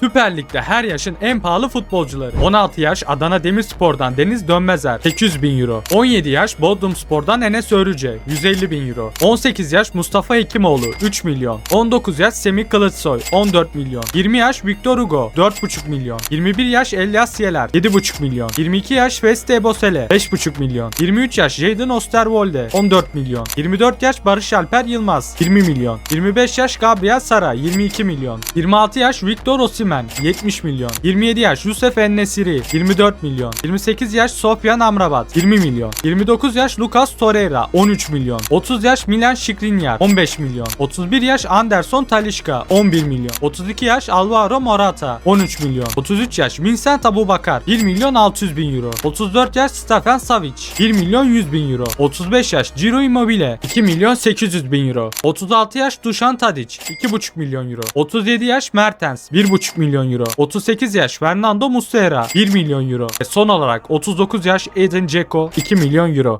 Süper Lig'de her yaşın en pahalı futbolcuları. 16 yaş Adana Demirspor'dan Deniz Dönmezer 800 bin euro. 17 yaş Bodrum Spor'dan Enes Örüce 150 bin euro. 18 yaş Mustafa Hekimoğlu 3 milyon. 19 yaş Semih Kılıçsoy 14 milyon. 20 yaş Victor Hugo 4,5 milyon. 21 yaş Elias Yeler 7,5 milyon. 22 yaş Veste Bosele 5,5 milyon. 23 yaş Jadon Osterwolde 14 milyon. 24 yaş Barış Alper Yılmaz 20 milyon. 25 yaş Gabriel Sara 22 milyon. 26 yaş Victor Osimhen 70 milyon. 27 yaş Yusuf Ennesiri 24 milyon. 28 yaş Sofyan Amrabat 20 milyon. 29 yaş Lucas Torreira 13 milyon. 30 yaş Milan Skriniar 15 milyon. 31 yaş Anderson Talişka 11 milyon. 32 yaş Alvaro Morata 13 milyon. 33 yaş Vincent Abubakar 1 milyon 600 bin euro. 34 yaş Stefan Savic 1 milyon 100 bin euro. 35 yaş Ciro Immobile 2 milyon 800 bin euro. 36 yaş Dušan Tadic 2,5 milyon euro. 37 yaş Mertens 1,5 milyon euro. 38 yaş Fernando Muslera 1 milyon euro. Ve son olarak 39 yaş Edin Dzeko 2 milyon euro.